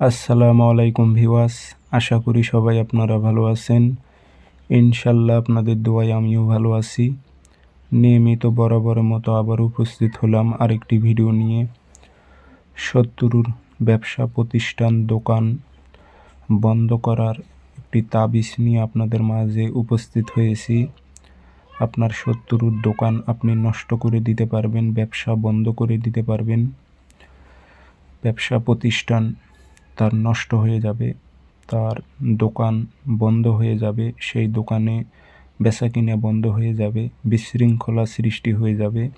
আসসালামু আলাইকুম ভিওয়াস আশা করি সবাই আপনারা ভালো আছেন। ইনশাল্লাহ আপনাদের দোয়ায় আমিও ভালো আছি। নিয়মিত বরাবরের মতো আবার উপস্থিত হলাম আরেকটি ভিডিও নিয়ে। শত্রুর ব্যবসা প্রতিষ্ঠান দোকান বন্ধ করার একটি তাবিজ নিয়ে আপনাদের মাঝে উপস্থিত হয়েছি। আপনার শত্রুর দোকান আপনি নষ্ট করে দিতে পারবেন, ব্যবসা বন্ধ করে দিতে পারবেন। ব্যবসা প্রতিষ্ঠান তার নষ্ট হয়ে যাবে, তার দোকান বন্ধ হয়ে যাবে, সেই দোকানে বেচা কিনা বন্ধ হয়ে যাবে, বিশৃঙ্খলা সৃষ্টি হয়ে যাবে।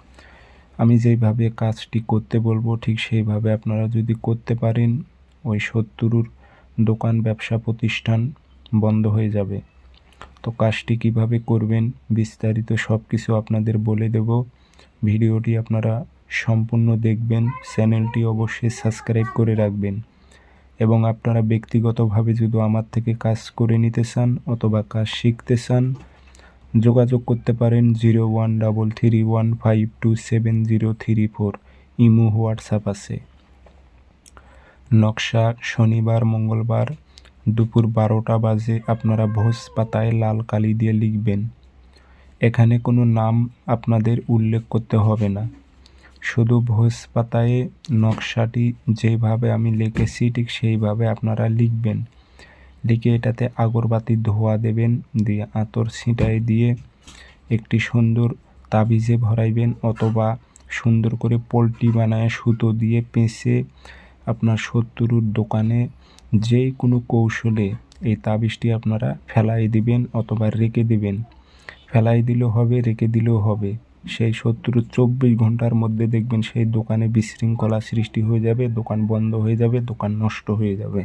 আমি যেইভাবে কাজটি করতে বলব, ঠিক সেইভাবে আপনারা যদি করতে পারেন, ওই শত্রুর দোকান, ব্যবসা প্রতিষ্ঠান বন্ধ হয়ে যাবে। তো কাজটি কীভাবে করবেন, বিস্তারিত সব কিছু আপনাদের বলে দেব। ভিডিওটি আপনারা সম্পূর্ণ দেখবেন, চ্যানেলটি অবশ্যই সাবস্ক্রাইব করে রাখবেন। এবং আপনারা ব্যক্তিগতভাবে যদি আমার থেকে কাজ করে নিতে চান অথবা কাজ শিখতে চান, যোগাযোগ করতে পারেন zero one double three one five two seven zero three four. Imo, WhatsApp আছে। নকশা শনিবার, মঙ্গলবার দুপুর বারোটা বাজে আপনারা ভোজ পাতায় লাল কালি দিয়ে লিখবেন। এখানে কোনো নাম আপনাদের উল্লেখ করতে হবে না। শুধু ভোজ পাতায় নকশাটি যেভাবে আমি লিখেছি, ঠিক সেইভাবে আপনারা লিখবেন। লিখে এটাতে আগরবাতি ধোয়া দেবেন, দিয়ে আতর ছিটাই দিয়ে একটি সুন্দর তাবিজে ভরাইবেন অথবা সুন্দর করে পোলট্রি বানায় সুতো দিয়ে পেঁচে আপনার শত্রুর দোকানে যে কোনো কৌশলে এই তাবিজটি আপনারা ফেলাই দিবেন অথবা রেখে দিবেন। ফেলাই দিলেও হবে, রেখে দিলেও হবে। সেই শত্রু চব্বিশ ঘণ্টার মধ্যে দেখবেন সেই দোকানে বিশৃঙ্খলা সৃষ্টি হয়ে যাবে, দোকান বন্ধ হয়ে যাবে, দোকান নষ্ট হয়ে যাবে।